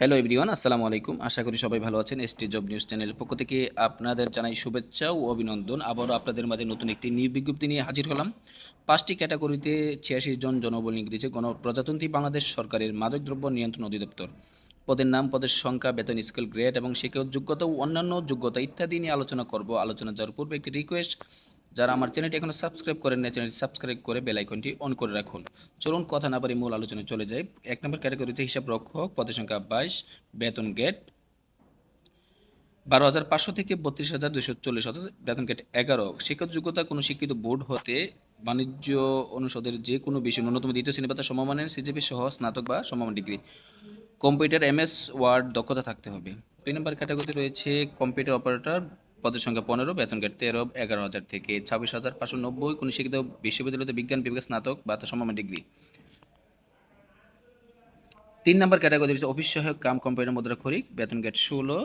Hello everyone আসসালামু আলাইকুম। আশা করি সবাই ভালো আছেন। এসটি জব নিউজ চ্যানেলের পক্ষ থেকে আপনাদের জানাই শুভেচ্ছা ও অভিনন্দন। আবারও আপনাদের মাঝে নতুন একটি নিয়োগ বিজ্ঞপ্তি নিয়ে হাজির হলাম। পাঁচটি ক্যাটাগরিতে ছিয়াশি জন জনবল নিয়োগ দিয়েছে গণপ্রজাতন্ত্রী বাংলাদেশ সরকারের মাদকদ্রব্য নিয়ন্ত্রণ অধিদপ্তর। পদের নাম, পদের সংখ্যা, বেতন, স্কেল, গ্রেড এবং শিক্ষক যোগ্যতা ও অন্যান্য যোগ্যতা ইত্যাদি নিয়ে আলোচনা করব। আলোচনা যাওয়ার পূর্বে একটি রিকোয়েস্ট যারা আমার চ্যানেলটি এখনও সাবস্ক্রাইব করেন না চ্যানেলটি সাবস্ক্রাইব করে বেল আইকনটি অন করে রাখুন। চলুন কথা না বাড়ি মূল আলোচনায় চলে যাই। এক নম্বর ক্যাটাগরিতে হিসাব রক্ষক, পদের সংখ্যা বাইশ, বেতন গেট বারো হাজার পাঁচশো থেকে বত্রিশ হাজার দুশো চল্লিশ হাজার বেতন গেট এগারো। শিক্ষক যোগ্যতা কোনো শিক্ষিত বোর্ড হতে বাণিজ্য অনুষদের যে কোনো বিষয়, ন্যূনতম দ্বিতীয় শ্রেণি পাতা সমমানের সিজিপি সহ স্নাতক বা সমমান ডিগ্রি। কম্পিউটার এমএস ওয়ার্ড দক্ষতা থাকতে হবে। দুই নম্বর ক্যাটাগরিতে রয়েছে কম্পিউটার অপারেটর পদের সংখ্যা পনেরো, বেতন গেট তেরো, এগারো হাজার থেকে ছাব্বিশ হাজার পাঁচশো নব্বই কোনো শিক্ষিত বিশ্ববিদ্যালয়তে বিজ্ঞান, বিভাগে, স্নাতক বা তার সমমান ডিগ্রি। তিন নম্বর ক্যাটাগরি রয়েছে অফিস সহায়ক, কাম কম্পিউটার মুদ্রা খরিক, বেতন গেট ষোলো,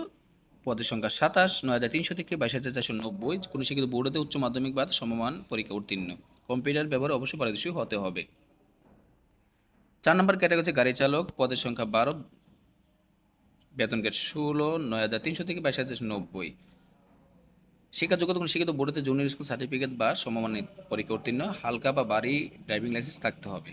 পদের সংখ্যা সাতাশ, নয় হাজার তিনশো থেকে বাইশ হাজার চারশো নব্বই কোনো শিক্ষিত বোর্ডেতে উচ্চ মাধ্যমিক বা সমমান পরীক্ষা উত্তীর্ণ। কম্পিউটার ব্যবহার অবশ্যই পারদর্শী হতে হবে। চার নম্বর ক্যাটাগরি হচ্ছে গাড়ি চালক, পদের সংখ্যা বারো, বেতন গেট ষোলো, নয় হাজার তিনশো থেকে বাইশ হাজার নব্বই। শিক্ষা যোগ্যতা কোনো শিক্ষিত বোর্ডেতে জুনিয়র স্কুল সার্টিফিকেট বা সমমানের পরীক্ষা উত্তীর্ণ, হালকা বা বাড়ি ড্রাইভিং লাইসেন্স থাকতে হবে।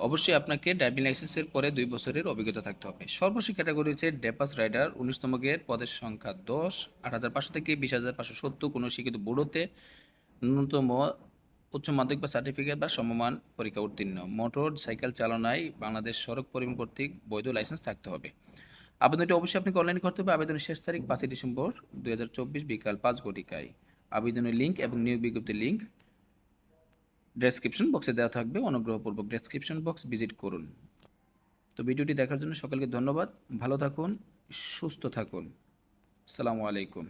অবশ্যই আপনাকে ড্রাইভিং লাইসেন্সের পরে দুই বছরের অভিজ্ঞতা থাকতে হবে। সর্বশেষ ক্যাটাগরি হচ্ছে ডেপাস রাইডার উনিশতম গেট পদের সংখ্যা দশ, আট হাজার পাঁচশো থেকে বিশ হাজার পাঁচশো সত্তর কোনো শিক্ষিত বোর্ডতে ন্যূনতম উচ্চ মাধ্যমিক বা সার্টিফিকেট বা সমমান পরীক্ষা উত্তীর্ণ। মোটর সাইকেল চালনায় বাংলাদেশ সড়ক পরিবহন কর্তৃক বৈধ লাইসেন্স থাকতে হবে। আবেদনটি অবশ্যই আপনাকে অনলাইন করতে হবে। আবেদনের শেষ তারিখ পাঁচই ডিসেম্বর দুই হাজার চব্বিশ বিকাল পাঁচ ঘটিকায়। আবেদনের লিঙ্ক এবং নিয়োগ বিজ্ঞপ্তির লিঙ্ক ডেসক্রিপশন বক্সে দেওয়া থাকবে। অনুগ্রহপূর্বক ডেসক্রিপশন বক্স ভিজিট করুন। তো ভিডিওটি দেখার জন্য সকলকে ধন্যবাদ। ভালো থাকুন, সুস্থ থাকুন। আসসালামু আলাইকুম।